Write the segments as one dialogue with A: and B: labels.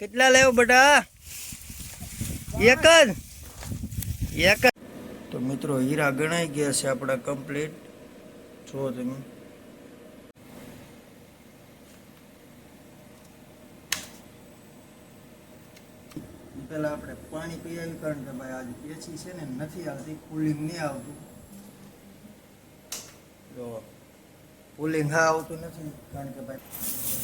A: કેટલા લેવો બેટા? એક જ? એક જ. તો મિત્રો, હીરા ગણાઈ ગયા છે આપણા કમ્પ્લીટ જુઓ તમે. પેલા આપણે પાણી પી કારણ કે ભાઈ આજે પેચી છે ને, નથી આવતી કુલિંગ નહીં આવતું. જો કુલિંગ હા આવતું નથી કારણ કે ભાઈ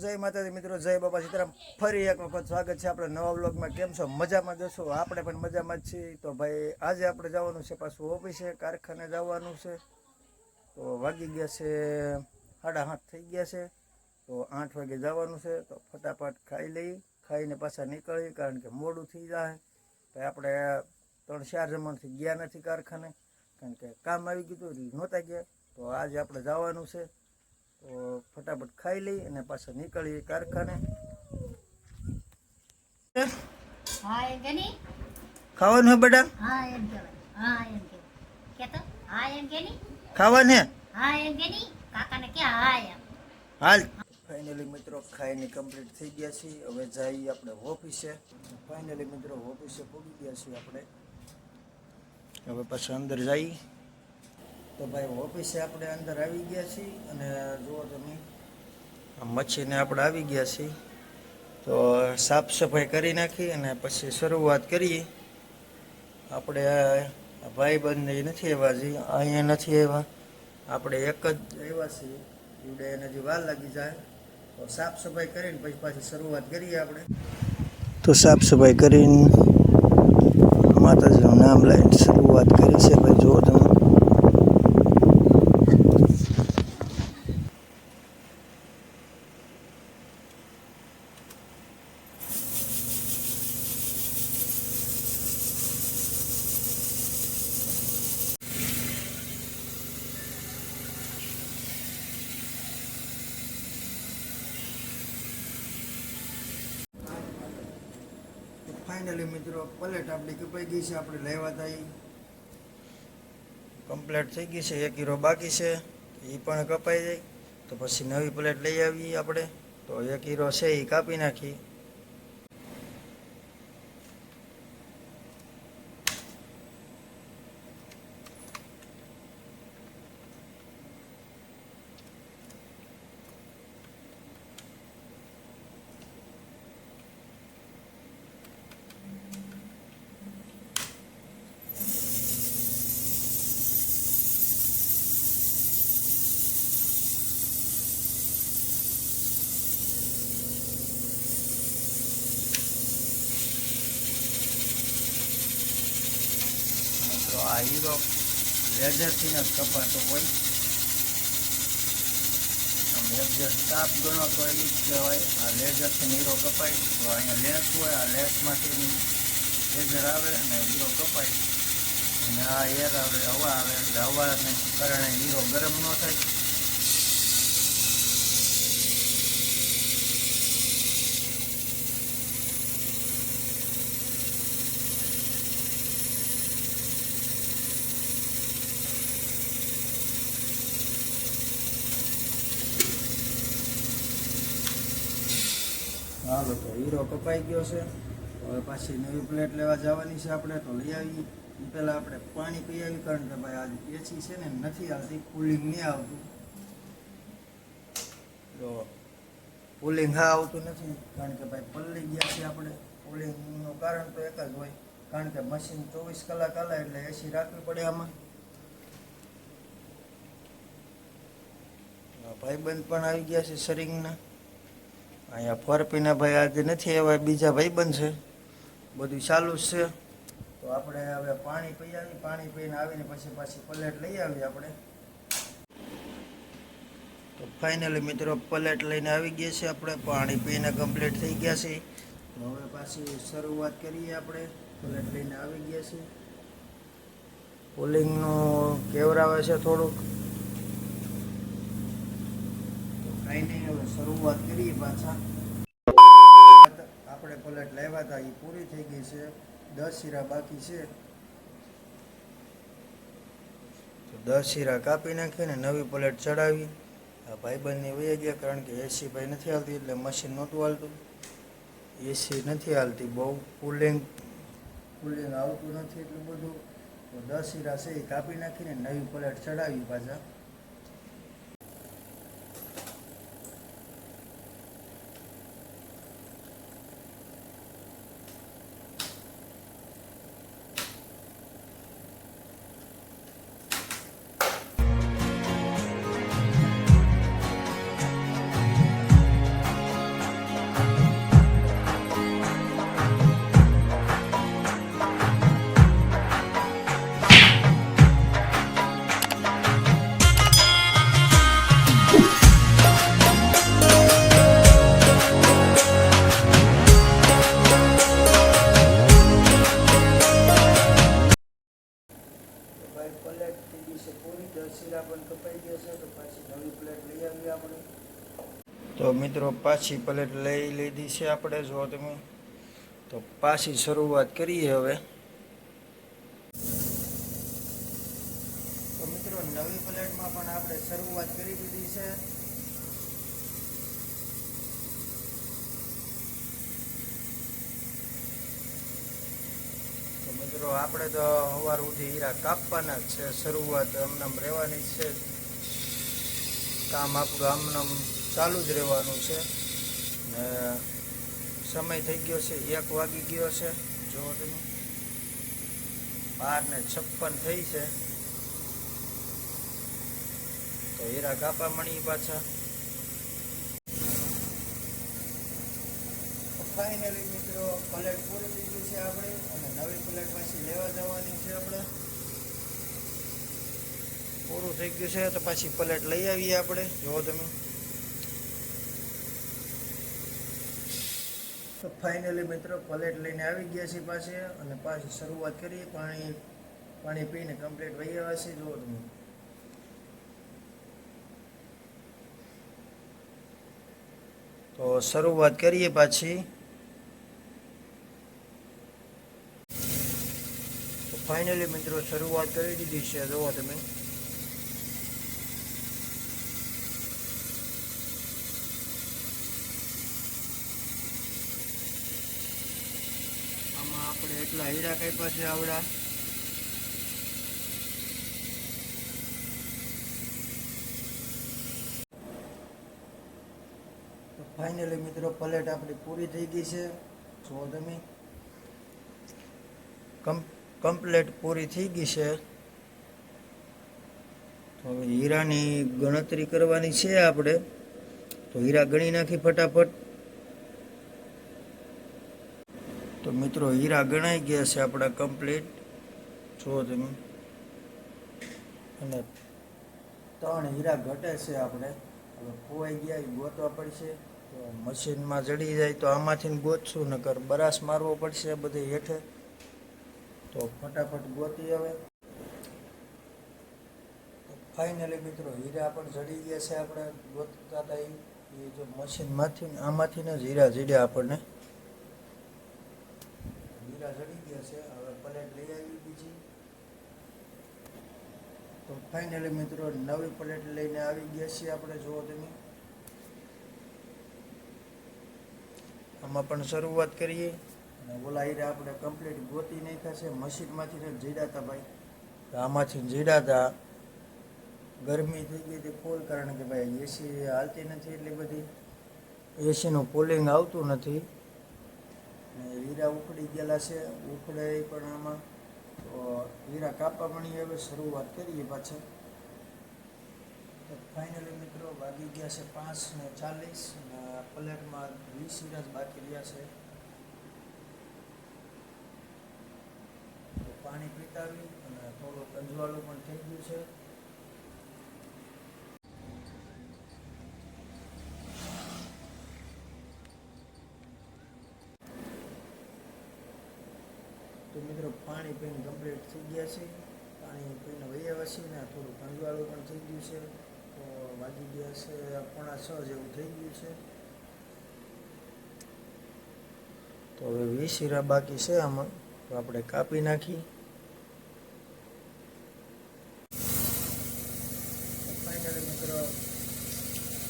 A: જય માતાજી મિત્રો, જય બાબા સીતારામ. ફરી એક વખત સ્વાગત છે આપણે નવા બ્લોગમાં કેમ છો? મજામાં જશો આપણે પણ મજામાં જ છીએ. તો ભાઈ, આજે આપણે જવાનું છે પાછું ઓફિસે, કારખાને જવાનું છે. તો વાગી ગયા છે સાડા આઠ થઈ ગયા છે. તો આઠ વાગે જવાનું છે. તો ફટાફટ ખાઈ લઈ, ખાઈને પાછા નીકળી કારણ કે મોડું થઈ જાય. તો આપણે ત્રણ ચાર જમણથી ગયા નથી કારખાને. કારણ કે કામ આવી ગયું હતું, નહોતા ગયા. તો આજે આપણે જવાનું છે. તો ફટાફટ ખાઈ લઈ અને પાછા નીકળીએ કારખાને. ખાવાનું હે બેટા? ખાવાનું? હે હાલ. ફાઇનલી મિત્રો ખાઈને કમ્પ્લીટ થઈ ગયા છીએ. હવે જઈએ આપણે ઓફિસે. ફાઇનલી મિત્રો ઓફિસે પહોંચી ગયા છીએ આપણે. હવે પાછા અંદર જઈએ. તો ભાઈ ઓફિસે આપણે અંદર આવી ગયા છીએ અને જુઓ તમે મચ્છીને આપણે આવી ગયા છીએ. તો સાફ સફાઈ કરી નાખી અને પછી શરૂઆત કરીએ. આપણે ભાઈબંધ નથી આવ્યા હજી અહીંયા નથી આવ્યા. આપણે એક જ આવ્યા છીએ. એવડે એને હજી વાર લાગી જાય. તો સાફ સફાઈ કરીને પછી પાછી શરૂઆત કરીએ આપણે. તો સાફ સફાઈ કરીને માતાજીનું નામ લઈને શરૂઆત કરી છે ભાઈ, જુઓ તમે. ફાઇનલી મિત્રો, પ્લેટ આપણી કપાઈ ગઈ છે, આપણે લેવા થઈ કમ્પ્લેટ થઈ ગઈ છે, એક હીરો બાકી છે એ પણ કપાઈ જાય. તો પછી નવી પ્લેટ લઈ આવીએ આપણે. તો એક હીરો છે એ કાપી નાખી. આ હીરો લેઝરથી જ કપાતો હોય લેઝર તાપ ગણો તો એ જ કહેવાય. આ લેઝરથી હીરો કપાય. તો અહીંયા લેસ હોય, આ લેસમાંથી લેઝર આવે અને હીરો કપાય. અને આ એર આવે, હવા આવે, એટલે હવાને કારણે હીરો ગરમ ન થાય. હાલો તો હીરો કપાઈ ગયો છે. હવે પાછી નવી પ્લેટ લેવા જવાની છે આપણે તો લઈ આવી એ પહેલાં આપણે પાણી પી આવી કારણ કે ભાઈ આજે પેચી છે ને, નથી આવતી કુલિંગ નહીં આવતું. તો કુલિંગ હા આવતું નથી, કારણ કે ભાઈ પલળી ગયા છે આપણે. કુલિંગનું કારણ તો એક જ હોય, કારણ કે મશીન ચોવીસ કલાક હાલે એટલે એસી રાખવી પડે આમાં. ભાઈબંધ પણ આવી ગયા છે સરિંગના અહીંયા ફરપીના ભાઈ આજે નથી એવા બીજા ભાઈબંધ છે. બધું ચાલુ જ છે. તો આપણે હવે પાણી પી આવી પાણી પીને આવીને પછી પાછી પલેટ લઈ આવી આપણે. તો ફાઇનલી મિત્રો પલેટ લઈને આવી ગયા છે આપણે, પાણી પીને કમ્પ્લીટ થઈ ગયા છે. તો હવે પાછી શરૂઆત કરીએ આપણે, પલેટ લઈને આવી ગયા છે. પુલિંગનું કેવરાવે છે થોડુંક તો કાંઈ નહીં હવે શરૂઆત કરીએ પાછા. આપણે પલટ લાવ્યા હતા એ પૂરી થઈ ગઈ છે. દસ શીરા બાકી છે. દસ શીરા કાપી નાખીને નવી પલેટ ચડાવી. આ ભાઈબંધની વહી ગયા કારણ કે એસી ભાઈ નથી હાલતી, એટલે મશીન નહોતું હાલતું. એસી નથી હાલતી, બહુ કુલિંગ કુલિંગ આવતું નથી એટલું બધું. તો દસ શીરા છે એ કાપી નાખીને નવી પલેટ ચડાવી પાછા. તો મિત્રો પાછી પ્લેટ લઈ લીધી છે આપણે, જો તમે. તો પાછી શરૂઆત કરીએ હવે. તો મિત્રો, નવી પ્લેટમાં પણ આપણે શરૂઆત કરી દીધી છે. તો મિત્રો, આપણે તો સવાર સુધી હીરા કાપવાના જ છે. શરૂઆત અમને રહેવાની છે. કામ આપણું આમનામ ચાલુ જ રહેવાનું છે. ને સમય થઈ ગયો છે, એક વાગી ગયો છે. જો બાર ને છપ્પન થઈ છે. તો હીરા કાપા મળી પાછા. ફાઇનલી મિત્રો પ્લેટ પૂરી થઈ ગયું છે આપણે. અને નવી પ્લેટ પાછી લેવા જવાની છે આપણે. પૂરું થઈ ગયું છે, તો પાછી પ્લેટ લઈ આવીએ આપણે. જુઓ તમે. તો ફાઇનલી મિત્રો પલેટ લઈને આવી ગયા છે પાસે અને પાછી શરૂઆત કરીએ. પાણી પાણી પીને કમ્પ્લીટ વહી આવ્યા છે જુઓ તમે. તો શરૂઆત કરીએ પાછી. ફાઇનલી મિત્રો શરૂઆત કરી દીધી છે. જુઓ તમે. આમાં આપણે એટલા હીરા કાપ્યા છે આવડા. ફાઇનલી મિત્રો પ્લેટ આપણી પૂરી થઈ ગઈ છે. જો તમે. કમ્પ્લેટ પૂરી થઈ ગઈ છે. તો હવે હીરાની ગણતરી કરવાની છે આપણે. તો હીરા ગણી નાખી ફટાફટ. તો મિત્રો હીરા ગણાઈ ગયા છે આપણા કમ્પ્લીટ જુઓ તમે. અને ત્રણ હીરા ઘટે છે આપણે. હવે ખોવાઈ ગયા એ ગોતવા પડશે. તો મશીનમાં જડી જાય તો આમાંથી ગોતશું, નકર બરાસ મારવો પડશે બધે હેઠે. તો ફટાફટ ગોતી હવે. ફાઇનલી મિત્રો હીરા પણ જડી ગયા છે આપણે, ગોતતા હતા એ જો મશીનમાંથી આમાંથી જ હીરા જડ્યા આપણને. હીરા જડી ગયા છે. હવે પ્લેટ લઈ આવી બીજી. તો ફાઇનલી મિત્રો, નવી પ્લેટ લઈને આવી ગયા છીએ આપણે, જુઓ તમે. આમાં પણ શરૂઆત કરીએ. અને ઓલા હીરા આપણે કમ્પ્લીટ ગોતી નહીં થશે મશીનમાંથી જીડાતા જીડા ભાઈ. આમાંથી જીડા હતા. ગરમી થઈ ગઈ હતી ફૂલ, કારણ કે ભાઈ એસી હાલતી નથી એટલી બધી. એસીનું કુલિંગ આવતું નથી. ને હીરા ઉખડી ગયેલા છે ઉખડે પણ આમાં. તો હીરા કાપા પણ હવે શરૂઆત કરીએ પાછા ફાઇનલી મિત્રો વાગી ગયા છે પાંચ ને ચાલીસ ને પ્લેટમાં વીસ હીરા બાકી રહ્યા છે. પાણી પીતાવી અને થોડું કંજવાળું પણ થઈ ગયું છે તો મિત્રો પાણી પીને કમ્પ્લીટ થઈ ગયા છે. પાણી પીને વહી આવ્યા છે ને થોડું કંજવાળું પણ થઈ ગયું છે. તો વાગી ગયા છે પોણા છ જેવું થઈ ગયું છે. તો હવે વીસ હીરા બાકી છે આમાં. તો આપણે કાપી નાખી. ફાઇનલી મિત્રો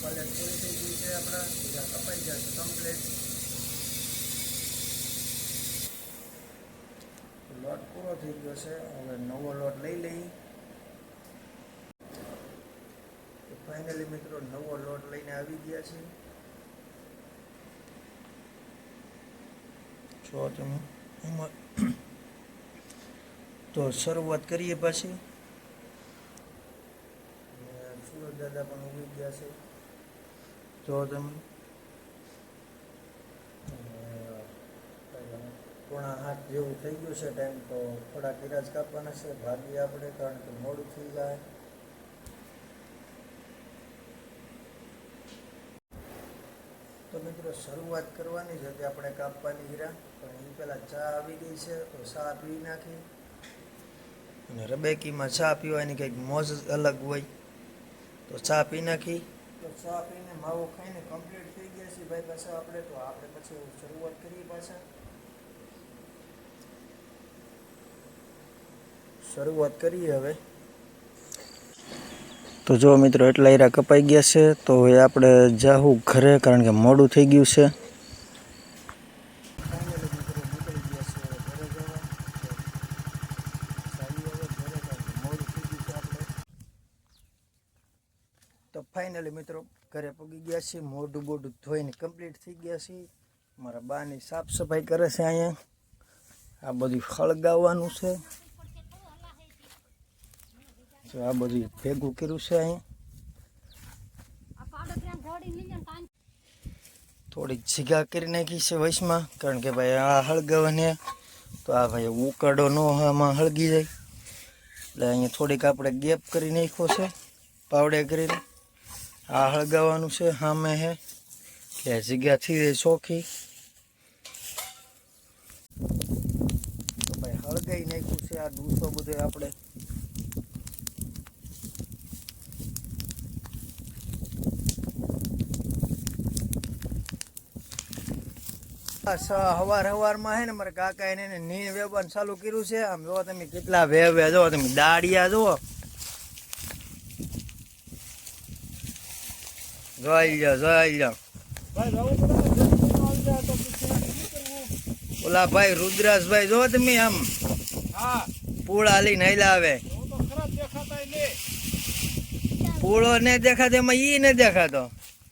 A: પલેટ પૂરી થઈ ગઈ છે આપણા. બીજા કપાઈ ગયા છે કમ્પ્લીટ લોટ પૂરો થઈ ગયો છે. હવે નવો લોટ લઈ લઈ ફાઇનલી મિત્રો નવો લોટ લઈને આવી ગયા છે જો તમે એમાં તો શરૂઆત કરીએ પાછી. સુરત દાદા પણ ઊભી ગયા છે. જો તમે અને પોણા હાથ જેવું થઈ ગયું છે ટાઈમ તો થોડા કિરાજ કાપવાના છે. ભાગીએ આપણે, કારણ કે મોડું થઈ જાય. તો મિત્રો, શરૂઆત કરવાની છે તે આપણે કાપવાની હીરા. પણ એ પહેલાં ચા આવી ગઈ છે, તો ચા પી નાખી. અને રબેકીમાં ચા પીવાની કંઈક મોજ જ અલગ હોય. તો ચા પી નાખી. તો ચા પીને માવો ખાઈને કમ્પ્લીટ થઈ ગયા છે ભાઈ પાછા આપણે. તો આપણે પછી શરૂઆત કરીએ પાછા. શરૂઆત કરીએ હવે. તો જો મિત્રો એટલા હીરા કપાઈ ગયા છે તો હવે આપણે જાહું ઘરે કારણ કે મોડું થઈ ગયું છે. તો ફાઇનલી મિત્રો ઘરે પગી ગયા છે મોઢું બોઢું ધોઈને કમ્પ્લીટ થઈ ગયા છે મારા બાની સાફ સફાઈ કરે છે અહીંયા. આ બધું ફળગાવવાનું છે. જો આ બધું ભેગું કર્યું છે અહીંયા થોડીક જીગા કરી નાખી છે વૈશમાં, કારણ કે ભાઈ આ હળગવાને, તો આ ભાઈ ઉકાળો ન આમાં હળગી જાય. એટલે અહીંયા થોડીક આપણે ગેપ કરી નાખ્યો છે, પાવડે કરીને. આ હળગાવવાનું છે સામે હે, એટલે જગ્યા થઈ જાય ચોખ્ખી. ભાઈ હળગાઈ નાખ્યું છે, આ ડૂસો બધે આપણે આ સવારમાં હે ને મારા કાકા એને નીણ વેવવાનું ચાલુ કર્યું છે. આમ જો તમે કેટલા વેવે જો તમે દાડિયા જુઓ જોઈ લો જોઈ લો ઓલા ભાઈ રુદ્રાસભાઈ જો તમે આમ. પૂળા લઈને હાલ્યા આવે. પૂળો ને દેખાતો એમાં ઈ ને દેખાતો.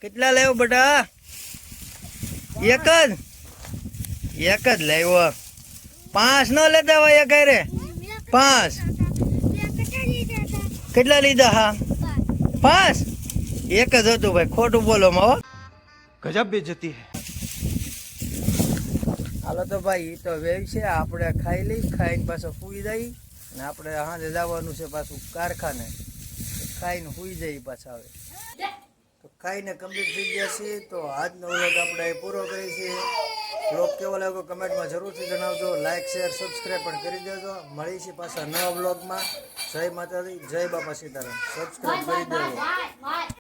A: કેટલા લેવો બટા? એક જ. એક જ લેવો પાંચ ન લેતા હોય એક રે પાંચ. કેટલા લીધા હા? પાંચ? એક જ હતું ભાઈ ખોટું બોલો માવો.
B: ગજબ બે જતી
A: હાલો તો ભાઈ તો વેવ છે આપણે ખાઈ લઈ ખાઈને પાછો સુઈ જઈ ને આપણે હાજે જવાનું છે પાછું કારખાને. ખાઈને સુઈ જઈ પાછા હવે. તો ખાઈને કમ્પ્લીટ થઈ ગયા છે તો આજનો વ્લોગ આપણે પૂરો કરીએ છીએ. વ્લોગ કેવો લાગ્યો કમેન્ટમાં જરૂરથી જણાવજો. લાઇક શેર સબસ્ક્રાઈબ પણ કરી દેજો. છીએ પાછા નવા બ્લોગમાં જય માતાજી જય બાપા સીતારામ. સબસ્ક્રાઈબ કરી દેજો.